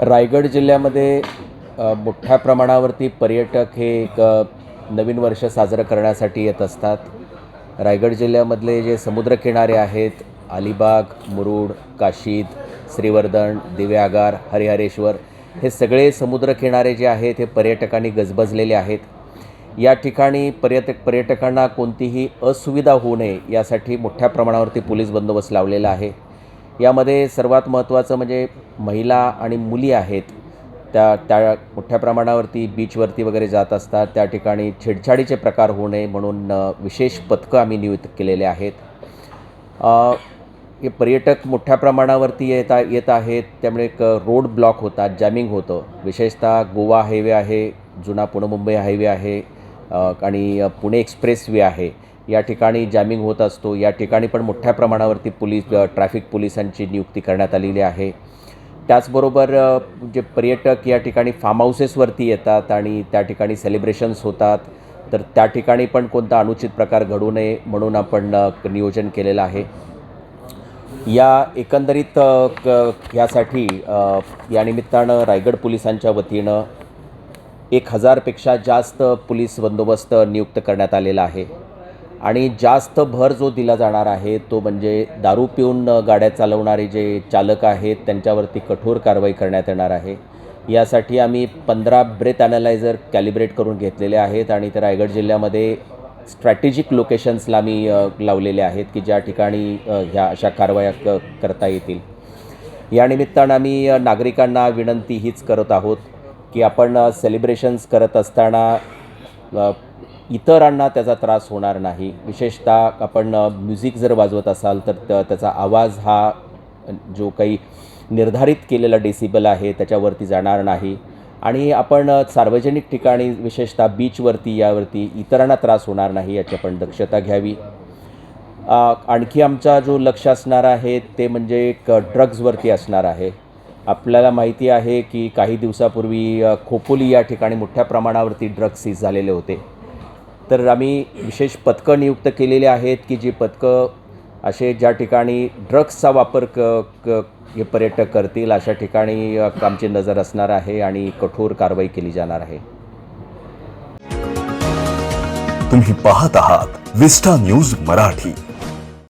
रायगड जिल्ह्यामध्ये मोठ्या प्रमाणावरती पर्यटक हे एक नवीन वर्ष साजरं करण्यासाठी येत असतात. रायगड जिल्ह्यामधले जे समुद्रकिनारे आहेत अलिबाग मुरुड काशीद श्रीवर्धन दिव्यागार हरिहरेश्वर हे सगळे समुद्रकिनारे जे आहेत हे पर्यटकांनी गजबजलेले आहेत. या ठिकाणी पर्यटक पर्यटकांना कोणतीही असुविधा होऊ नये यासाठी मोठ्या प्रमाणावरती पोलीस बंदोबस्त लावलेला आहे. यामध्ये सर्वात महत्त्वाचं म्हणजे महिला आणि मुली आहेत. त्या त्या मोठ्या प्रमाणावरती बीचवरती वगैरे जात असतात. त्या ठिकाणी छेडछाडीचे प्रकार होऊ नये म्हणून विशेष पथकं आम्ही नियुक्त केलेले आहेत. हे पर्यटक मोठ्या प्रमाणावरती येता येत आहेत. त्यामुळे एक रोड ब्लॉक होतात जॅमिंग होतं. विशेषतः गोवा हायवे आहे जुना पुणे मुंबई हायवे आहे आणि पुणे एक्सप्रेस वे आहे. या ठिकाणी जॅमिंग होत असतो. या ठिकाणी पण मोठ्या प्रमाणावरती पोलीस ट्रॅफिक पोलिसांची नियुक्ती करण्यात आलेली आहे. त्याचबरोबर जे पर्यटक या ठिकाणी फार्म हाऊसेसवरती येतात आणि त्या ठिकाणी सेलिब्रेशन्स होतात. तर त्या ठिकाणी पण कोणता अनुचित प्रकार घडू नये म्हणून आपण नियोजन केलेलं आहे. या एकंदरीत क यासाठी या निमित्तानं रायगड पोलिसांच्या वतीनं एक हजारपेक्षा जास्त पोलीस बंदोबस्त नियुक्त करण्यात आलेला आहे. आणि जास्त भर जो दिला जाणार आहे तो म्हणजे दारू पिऊन गाड्या चालवणारे जे चालक आहेत त्यांच्यावरती कठोर कारवाई करण्यात येणार आहे. यासाठी आम्ही पंधरा ब्रेथ ॲनालायझर कॅलिब्रेट करून घेतलेले आहेत आणि ते रायगड जिल्ह्यामध्ये स्ट्रॅटेजिक लोकेशन्सला आम्ही लावलेले आहेत की ज्या ठिकाणी ह्या अशा कारवाया क करता येतील. या निमित्तानं आम्ही नागरिकांना विनंती हीच करत आहोत की आपण सेलिब्रेशन्स करत असताना इतरांना त्याचा त्रास होणार नाही. विशेषतः आपण म्युझिक जर वाजवत असाल तर त त्याचा आवाज हा जो काही निर्धारित केलेला डेसिबल आहे त्याच्यावरती जाणार नाही. आणि आपण सार्वजनिक ठिकाणी विशेषतः बीचवरती यावरती इतरांना त्रास होणार नाही याची आपण दक्षता घ्यावी. आणखी आमचा जो लक्ष असणार आहे ते म्हणजे एक ड्रग्जवरती असणार आहे. आपल्याला माहिती आहे की काही दिवसापूर्वी खोपोली या ठिकाणी मोठ्या प्रमाणावरती ड्रग्ज सीज झालेले होते. तर आम्ही विशेष पथकं नियुक्त केलेली आहेत की जी पथकं असे ज्या ठिकाणी ड्रग्सचा वापर क क हे पर्यटक करतील अशा ठिकाणी आमची नजर असणार आहे आणि कठोर कारवाई केली जाणार आहे. तुम्ही पाहत आहात विस्टा न्यूज मराठी.